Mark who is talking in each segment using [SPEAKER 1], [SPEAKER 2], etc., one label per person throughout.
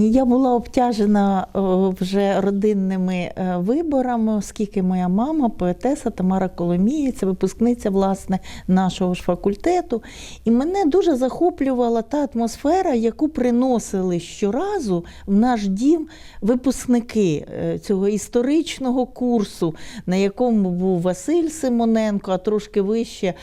[SPEAKER 1] Я була обтяжена е, вже родинними е, виборами, оскільки моя мама, поетеса Тамара Коломієць, випускниця власне нашого ж факультету. І мене дуже захоплювала та атмосфера, яку приносили щоразу в наш дім випускники е, цього історичного курсу, на якому був Василь Симоненко, а трошки вище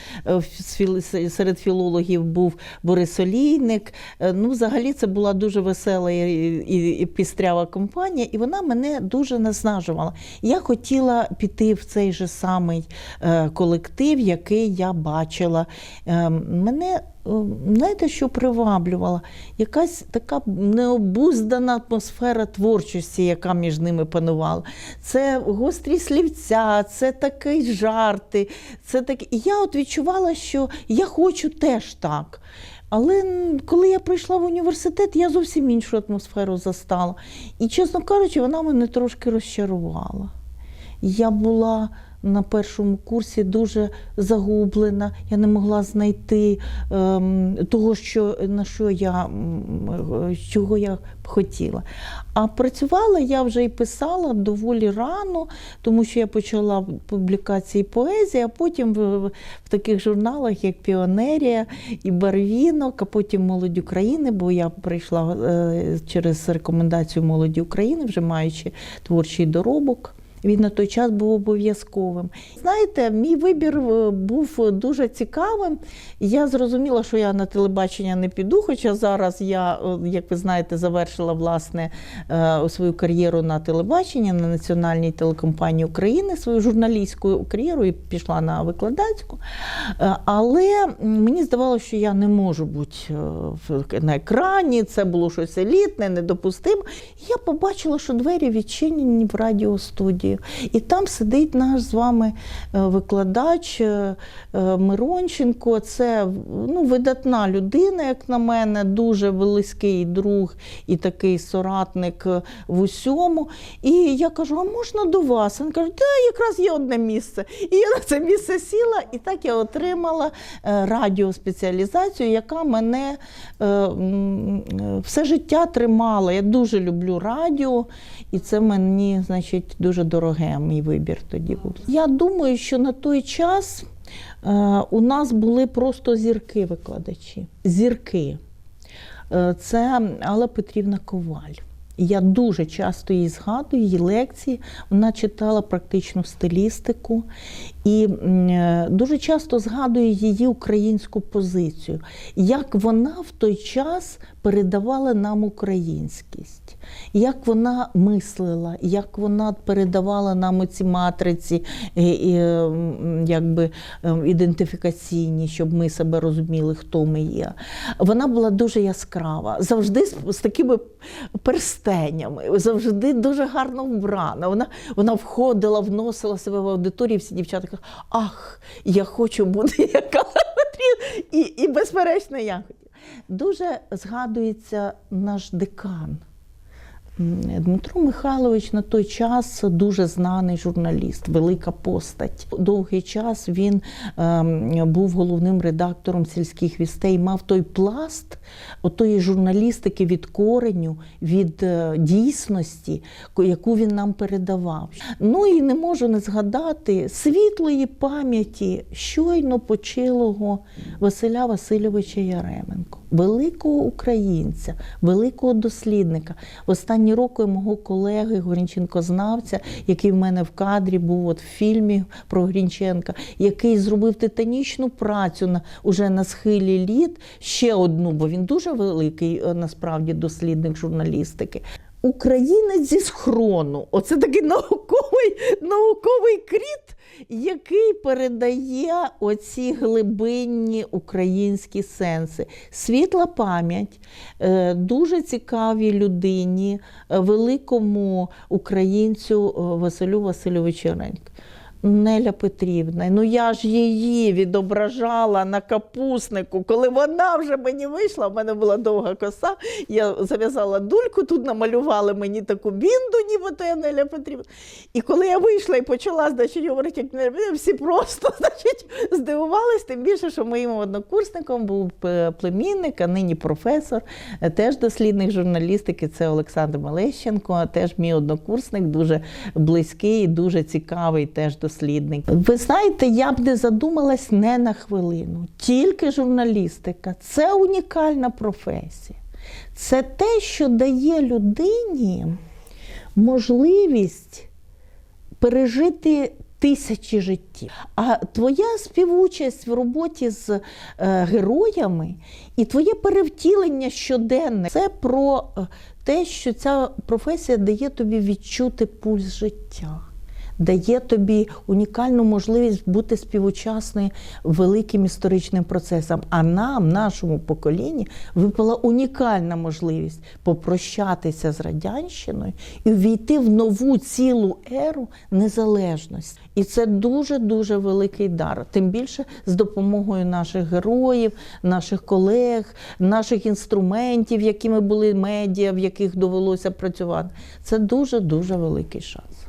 [SPEAKER 1] серед філологів був Борис Олійник. Ну, взагалі, це була дуже весела і, пістрява компанія, і вона мене дуже наснажувала. Я хотіла піти в цей же самий е, колектив, який я бачила. Е, мене е, знаєте, що приваблювала? Якась така необуздана атмосфера творчості, яка між ними панувала. Це гострі слівця, це такі жарти. Це так... І я от відчувала, що я хочу теж так. Але коли я прийшла в університет, я зовсім іншу атмосферу застала. І, чесно кажучи, вона мене трошки розчарувала. Я була на першому курсі дуже загублена, я не могла знайти ем, того, що, на що я, чого я хотіла. А працювала я вже і писала доволі рано, тому що я почала публікації поезії, а потім в- в таких журналах, як Піонерія і Барвінок, а потім Молодь України, бо я прийшла е, через рекомендацію Молоді України, вже маючи творчий доробок. Він на той час був обов'язковим. Знаєте, мій вибір е, був дуже цікавим. Я зрозуміла, що я на телебачення не піду, хоча зараз я, е, як ви знаєте, завершила власне е, свою кар'єру на телебаченні на національній телекомпанії України, свою журналістську кар'єру і пішла на викладацьку. Але мені здавалося, що я не можу бути на екрані, це було щось елітне, недопустимо. Я побачила, що двері відчинені в радіостудію. І там сидить наш з вами е, викладач е, е, Миронченко. Це ну, видатна людина, як на мене, дуже близький друг і такий соратник в усьому. І я кажу: а можна до вас? Він каже, та якраз є одне місце. І я на це місце сіла, і так я отримала радіоспеціалізацію, яка мене все життя тримала. Я дуже люблю радіо, і це мені, значить, дуже дороге мій вибір тоді був. Я думаю, що на той час е, у нас були просто зірки викладачі. Зірки. Е, Це Алла Петрівна Коваль. Я дуже часто її згадую, її лекції. Вона читала практичну стилістику і е, дуже часто згадую її українську позицію, як вона в той час передавала нам українськість, як вона мислила, як вона передавала нам ці матриці е, е, якби, ідентифікаційні, щоб ми себе розуміли, хто ми є. Вона була дуже яскрава, завжди з такими перстенями, завжди дуже гарно вбрана. Вона, вона входила, вносила себе в аудиторію, всі дівчата кажуть, ах, я хочу бути як Алла Петрівна. І, і безперечно, я хотіла. Дуже згадується наш декан. Дмитро Михайлович на той час дуже знаний журналіст, велика постать. Довгий час він ем, був головним редактором сільських вістей, мав той пласт отої журналістики від кореню, від е, дійсності, яку він нам передавав. Ну і не можу не згадати світлої пам'яті щойно почилого Василя Васильовича Яременко, великого українця, великого дослідника. В останні роки мого колеги Горінченко-знавця, який в мене в кадрі був от в фільмі про Грінченка, який зробив титанічну працю на уже на схилі літ, ще одну, бо він дуже великий е, насправді дослідник журналістики. Українець зі схрону. Оце такий науковий, науковий кріт, який передає оці глибинні українські сенси. Світла пам'ять е, дуже цікавій людині, е, великому українцю е, Василю Васильовичу Реньку. Неля Петрівна, ну я ж її відображала на капуснику. Коли вона вже мені вийшла, в мене була довга коса, я зав'язала дульку, тут намалювали мені таку бінду, ніби то я Неля Петрівна. І коли я вийшла і почала, значить, говорити, як Неля Петрівна, всі просто значить, здивувались, тим більше, що моїм однокурсником був е, племінник, а нині професор, е, теж дослідник журналістики, це Олександр Малещенко, теж мій однокурсник, дуже близький, дуже цікавий теж дослідник. Ви знаєте, я б не задумалась не на хвилину. Тільки журналістика це унікальна професія. Це те, що дає людині можливість пережити тисячі життів. А твоя співучасть в роботі з е, героями і твоє перевтілення щоденне це про е, те, що ця професія дає тобі відчути пульс життя. Дає тобі унікальну можливість бути співучасною великим історичним процесам. А нам, нашому поколінні, випала унікальна можливість попрощатися з радянщиною і ввійти в нову цілу еру незалежності. І це дуже дуже великий дар. Тим більше з допомогою наших героїв, наших колег, наших інструментів, якими були медіа, в яких довелося працювати. Це дуже дуже великий шанс.